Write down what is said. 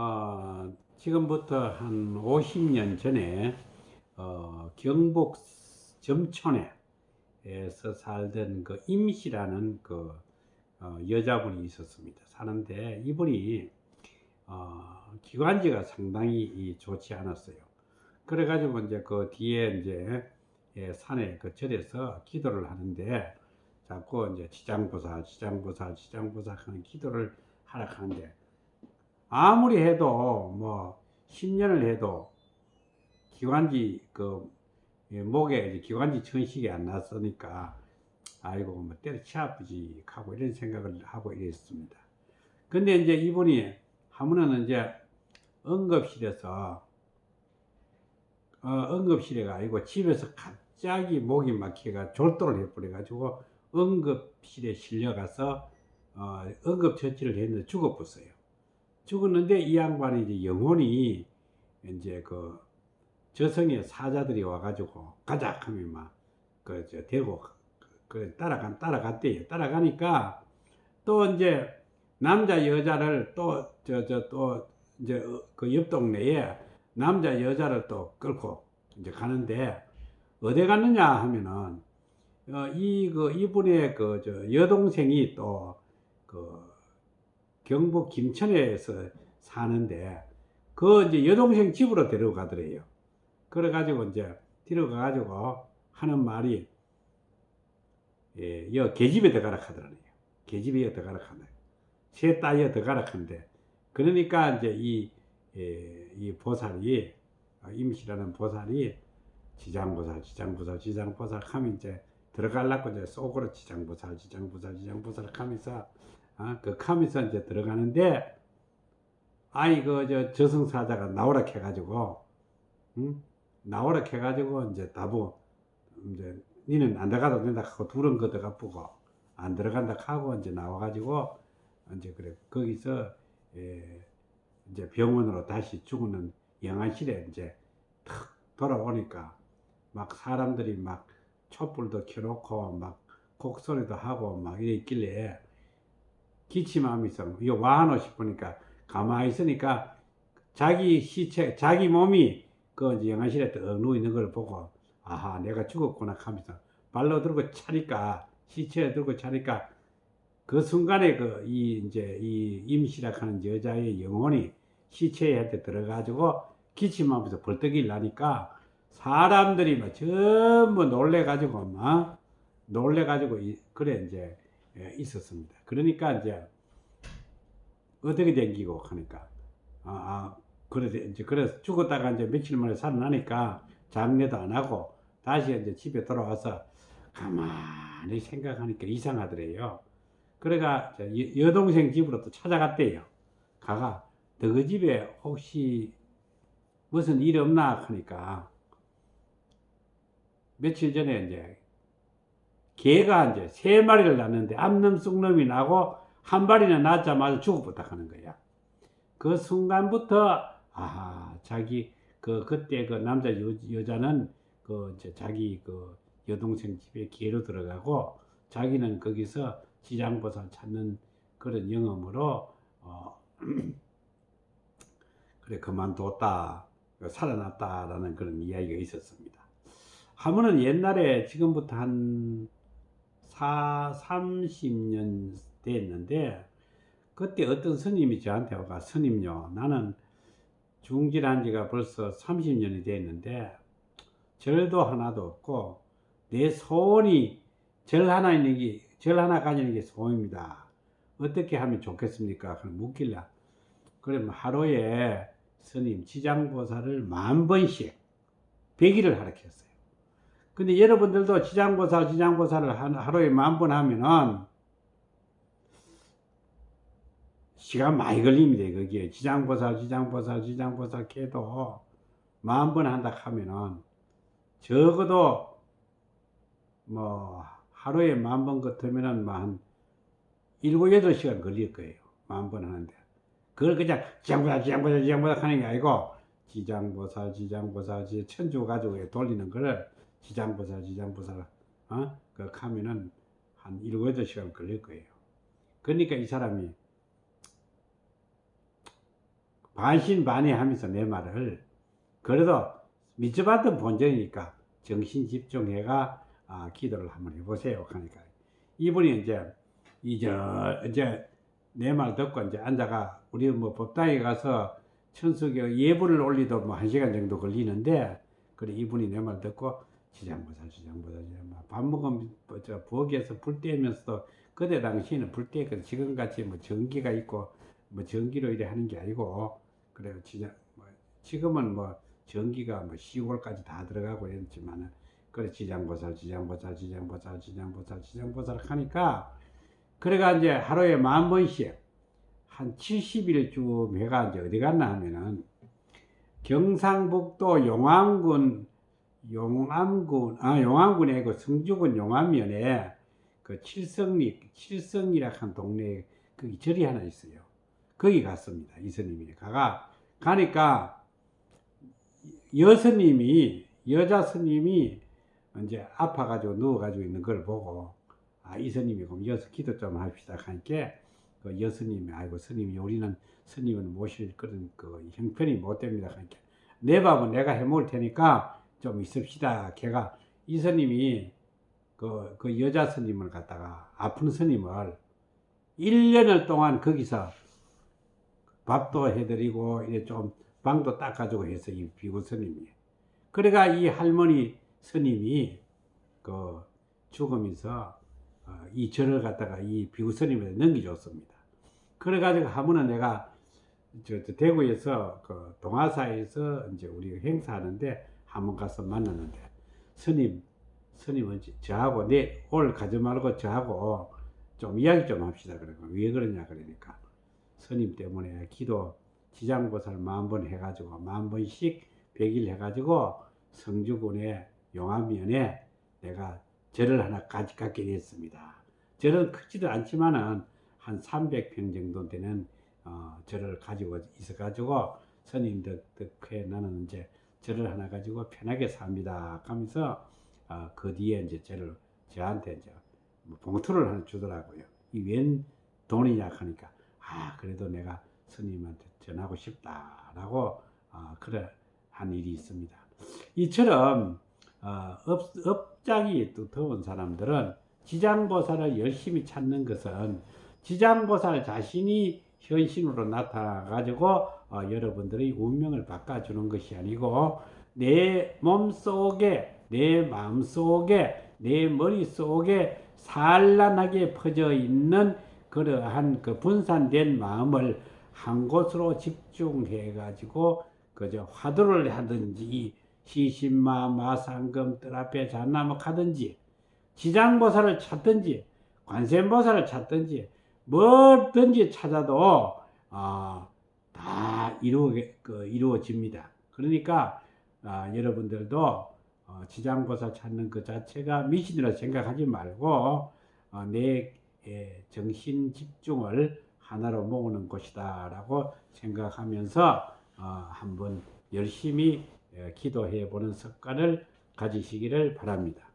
어, 지금부터 한 50년 전에 어, 경북 점촌에서 살던 그 임씨라는 그 어, 여자분이 있었습니다. 사는데 이분이 어, 기관지가 상당히 이 좋지 않았어요. 그래가지고 이제 그 뒤에 이제 예, 산에 그 절에서 기도를 하는데 자꾸 이제 지장보살, 지장보살, 지장보살 하는 기도를 하라 하는데 아무리 해도 뭐 10년을 해도 기관지 그 예, 목에 기관지 천식이 안 났으니까 아이고 뭐 때려치 아프지 하고 이런 생각을 하고 이랬습니다. 근데 이제 이분이 하면은 이제 응급실에서 어, 응급실에가 아니고 집에서 갑자기 목이 막히가 졸도를 해버려가지고 응급실에 실려가서 어, 응급처치를 했는데 죽어버렸어요. 죽었는데 이 양반이 이제 영혼이 이제 그 저성의 사자들이 와가지고 가자 하면 막그 대고 그 따라간 따라갔대요. 따라가니까 또 이제 남자 여자를 또 저 저 또 이제 그 옆 동네에 남자 여자를 또 끌고 이제 가는데 어디 갔느냐 하면은 어, 이그 이분의 그 저 여동생이 또그 경북 김천에서 사는데 그 이제 여동생 집으로 데려가더래요. 그래가지고 이제 데려가가지고 하는 말이 예, 여 계집에 들어가라 하더라고요. 계집에 들어가라 하네. 세 딸에 들어가라 하는데 그러니까 이제 이, 예, 이 보살이 아, 임시라는 보살이 지장보살, 지장보살, 지장보살 하면 이제 들어가려고 이제 속으로 지장보살, 지장보살, 지장보살 하면서 아, 그 하면서 이제 들어가는데 아이 그저 저승사자가 나오라 해가지고 응? 나오라 해가지고 이제 다보 이제 니는 안 들어가도 된다 하고 둘은 그 들어가 보고 안 들어간다 하고 이제 나와가지고 이제 그래 거기서 예, 이제 병원으로 다시 죽는 영안실에 이제 탁 돌아오니까 막 사람들이 막 촛불도 켜놓고 막 곡소리도 하고 막 이래 있길래 기침하면서 이거 와하노 싶으니까 가만히 있으니까 자기 시체 자기 몸이 그 이제 영안실에 떡 누워 있는 걸 보고 아하 내가 죽었구나 하면서 발로 들고 차니까 시체에 들고 차니까 그 순간에 그 이 이제 이 임시라 하는 여자의 영혼이 시체한테 들어가지고 기침하면서 벌떡이 나니까 사람들이 막 전부 놀래가지고 막 놀래가지고 이- 그래 이제 예, 있었습니다. 그러니까 이제 어떻게 된기고 하니까 아, 아 그래 이제 그래서 죽었다가 이제 며칠 만에 살아나니까 장례도 안 하고 다시 이제 집에 돌아와서 가만히 생각하니까 이상하더래요. 그래가 저 여- 여동생 집으로 또 찾아갔대요. 가가 너그 집에 혹시 무슨 일 없나 하니까 며칠 전에 이제 개가 이제 세 마리를 낳는데 암놈 쑥놈이 나고 한 마리는 낳자마자 죽어버렸다 하는 거야. 그 순간부터 아 자기 그 그때 그 남자 여, 여자는 그 이제 자기 그 여동생 집에 개로 들어가고 자기는 거기서 지장보살 찾는 그런 영험으로 어 그래 그만뒀다 살아났다라는 그런 이야기가 있었습니다. 하면은 옛날에 지금부터 한 4, 30년 됐는데 그때 어떤 스님이 저한테 와가 스님요 나는 중질한 지가 벌써 30년이 됐는데 절도 하나도 없고 내 소원이 절 하나 있는 게, 절 하나 가지는 게 소원입니다. 어떻게 하면 좋겠습니까? 그럼 묻길래 그러면 하루에 스님 지장보살을 만 번씩 100일을 하락했어요. 근데 여러분들도 지장보살, 지장보살을 한- 하루에 만 번 하면은 시간 많이 걸립니다. 거기에 지장보살, 지장보살, 지장보살 해도 만 번 한다 하면은 적어도 뭐 하루에 만 번 같으면은 뭐한 일곱 여덟 시간 걸릴 거예요. 만 번 하는데 그걸 그냥 지장보살, 지장보살, 지장보살 하는 게 아니고 지장보살, 지장보살, 지 천주 가지고 돌리는 거를 지장보살, 지장보살, 어? 그 하면은 한 일곱 여덟 시간 걸릴 거예요. 그러니까 이 사람이 반신반의 하면서 내 말을 그래도 믿어봤던 본전이니까 정신 집중해가 아, 기도를 한번 해보세요. 하니까 이분이 이제 이제 이제 내 말 듣고 이제 앉아가 우리 뭐 법당에 가서 천수교 예불을 올리도 뭐 한 시간 정도 걸리는데 그래 이분이 내 말 듣고 지장보살 지장보살 지장보살. 밥 먹으면 뭐저 부엌에서 불 떼면서도 그때 당시에는 불 떼고 지금같이 뭐 전기가 있고 뭐 전기로 이래 하는 게 아니고 그래요. 지장 뭐 지금은 뭐 전기가 뭐 시골까지 다 들어가고 이랬지만은 그래 지장보살 지장보살 지장보살 지장보살 지장보살 하니까 그래가 이제 하루에 만 번씩 한 70일쯤 해가 이제 어디 갔나 하면은 경상북도 용암군 용암군 아 용암군에 그 성주군 용암면에 그 칠성리 칠성이라 한 동네에 거기 절이 하나 있어요. 거기 갔습니다. 이스님이 가가 가니까 여스님이 여자 스님이 이제 아파가지고 누워가지고 있는 걸 보고 아 이스님이 그럼 여서 기도 좀 합시다 하니까 그 여스님이 아이고 스님이 우리는 스님은 모실 그런 그 형편이 못 됩니다 하니까 내 밥은 내가 해 먹을 테니까 좀 있읍시다. 걔가 이 스님이 그, 그 여자 스님을 갖다가 아픈 스님을 1년을 동안 거기서 밥도 해드리고 이래 좀 방도 닦아주고 해서 이 비구 스님이 그래가 이 할머니 스님이 그 죽으면서 어, 이 절을 갖다가 이 비구 스님한테 넘겨줬습니다. 그래가지고 하면은 내가 저, 저 대구에서 그 동아사에서 이제 우리가 행사하는데 한번 가서 만났는데 스님 스님은 저- 저하고 내 오늘 가지 말고 저하고 좀 이야기 좀 합시다 그러고 왜 그러냐 그러니까 스님 때문에 기도 지장보살 만 번 해가지고 만 번씩 백일 해가지고 성주군의 용암면에 내가 절을 하나 가지 갖게 됐습니다. 절은 크지도 않지만은 한 300평 정도 되는 어, 절을 가지고 있어가지고 스님들 덕에 나는 이제 절을 하나 가지고 편하게 삽니다. 하면서 어, 그 뒤에 이제 저를 저한테 이제 뭐 봉투를 하나 주더라고요. 이 웬 돈이냐 하니까 아 그래도 내가 스님한테 전하고 싶다라고 어, 그래 한 일이 있습니다. 이처럼 어, 업, 업장이 두터운 사람들은 지장보살을 열심히 찾는 것은 지장보살 자신이 현신으로 나타나 가지고 어, 여러분들의 운명을 바꿔주는 것이 아니고 내 몸 속에 내 마음 속에 내 머릿 속에 산란하게 퍼져 있는 그러한 그 분산된 마음을 한 곳으로 집중해 가지고 그저 화두를 하든지 시신마 마상금 뜰 앞에 잔나무 하든지 지장보살을 찾든지 관세음보살을 찾든지 뭐든지 찾아도 어, 다 이루어, 그, 이루어집니다. 그러니까 아, 여러분들도 어, 지장보살 찾는 그 자체가 미신이라 생각하지 말고 어, 내 예, 정신 집중을 하나로 모으는 곳이다라고 생각하면서 어, 한번 열심히 예, 기도해 보는 습관을 가지시기를 바랍니다.